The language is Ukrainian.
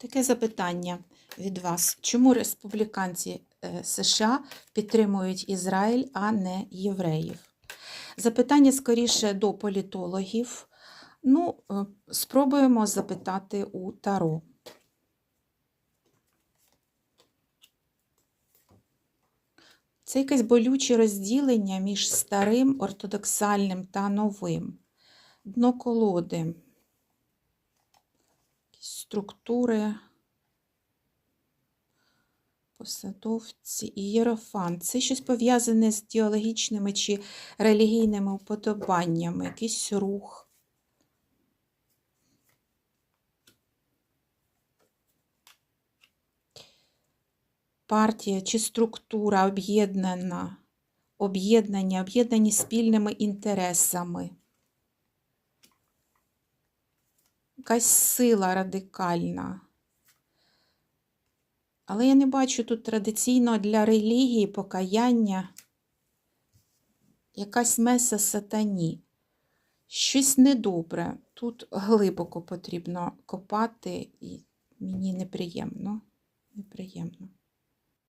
Таке запитання від вас. Чому республіканці е, США підтримують Ізраїль, а не євреїв? Запитання скоріше до політологів. Ну, е, спробуємо запитати у Таро. Це якесь болюче розділення між старим ортодоксальним та новим. Дно колоди. Структури, посадовці і єрофант. Це щось пов'язане з діалогічними чи релігійними уподобаннями, якийсь рух. партія чи структура об'єднана, об'єднання, об'єднані спільними інтересами. Якась сила радикальна. Але я не бачу тут традиційно для релігії покаяння якась меса сатані. Щось недобре. Тут глибоко потрібно копати, і мені неприємно. Неприємно.